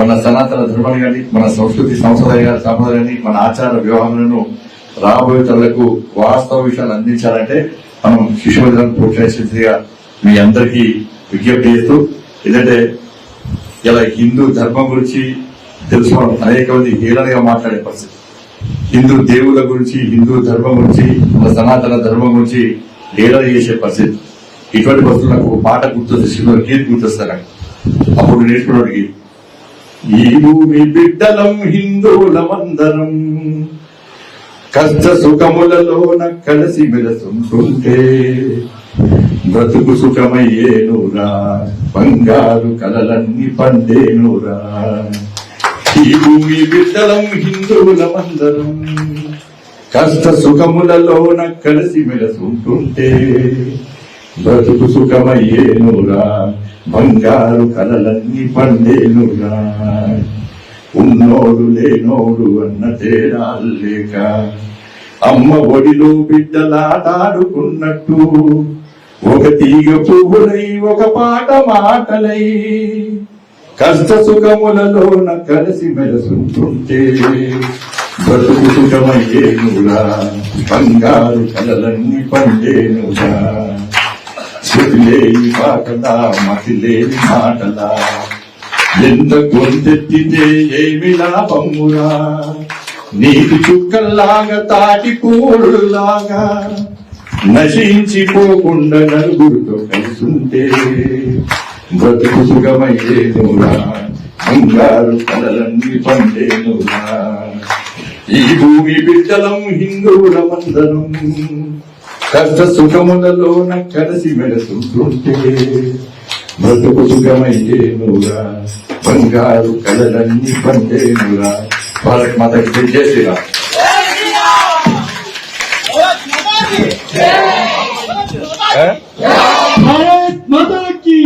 మన సనాతన ధర్మాన్ని కానీ మన సంస్కృతి సంప్రదాయ సంప్రదాయాన్ని మన ఆచార వ్యవహారాలను రాబోయే తరలకు వాస్తవ విషయాలు అందించాలంటే మనం శిశువర్ధనం ప్రోత్సహించగా మీ అందరికీ విజ్ఞప్తి చేస్తూ ఏంటంటే ఇలా హిందూ ధర్మం గురించి తెలుసుకోవడం అనేక మంది హీలనగా మాట్లాడే పరిస్థితి. హిందూ దేవుల గురించి హిందూ ధర్మం గురించి మన సనాతన ధర్మం గురించి హీలన చేసే పరిస్థితి. ఇటువంటి పరిస్థితులు నాకు పాట గుర్తొస్తే సినిమా గీత గుర్తొస్తాను అప్పుడు నేర్చుకున్నవాడికి ఈ భూమి బిడ్డలం హిందువులమందరం కష్ట సుఖములలోన కలిసి మెలసుంటుంటే బ్రతుకు సుఖమయ్యేనురా బంగారు కలలన్నీ పండేనురా. ఈ భూమి బిడ్డలం హిందువులమందరం కష్ట సుఖములలోన కలిసి మెలసుంటుంటే బ్రతుకు సుఖమయ్యేనురా బంగారు కలలన్నీ పండేనురా ఉన్నోడు లేనోడు అన్న తేడాలేక అమ్మ ఒడిలో బిడ్డలాటాడుకున్నట్టు ఒక తీగ పువ్వులై ఒక పాట మాటలై కష్ట సుఖములలోన కలిసి మెరసుంటుంటే బ్రతుకు సుఖమయ్యేనురా బంగారు కలలన్నీ పండేనురా. శృతిలేని పాటలా మతిలేని మాటలా ఎంత గొంతెత్తితే ఏమి లాభమురా నీటి చుక్కల్లాగా తాటి పూలులాగా నశించిపోకుండా నలుగురితో కలుసుంటే బ్రతుకు సుఖమయ్యేనురా బంగారు కలలన్నీ పండేనురా ఈ భూమి బిడ్డలం హిందువుల హిందువులమందరం కష్ట సుఖములలోన కలిసి వెళుతుంటే బ్రతుకు సుఖమైతేనురా బంగారు కలలన్నీ పండేనురా భారత్ మాతకి జయ శ్రీరామ్. భారత్ మాతకి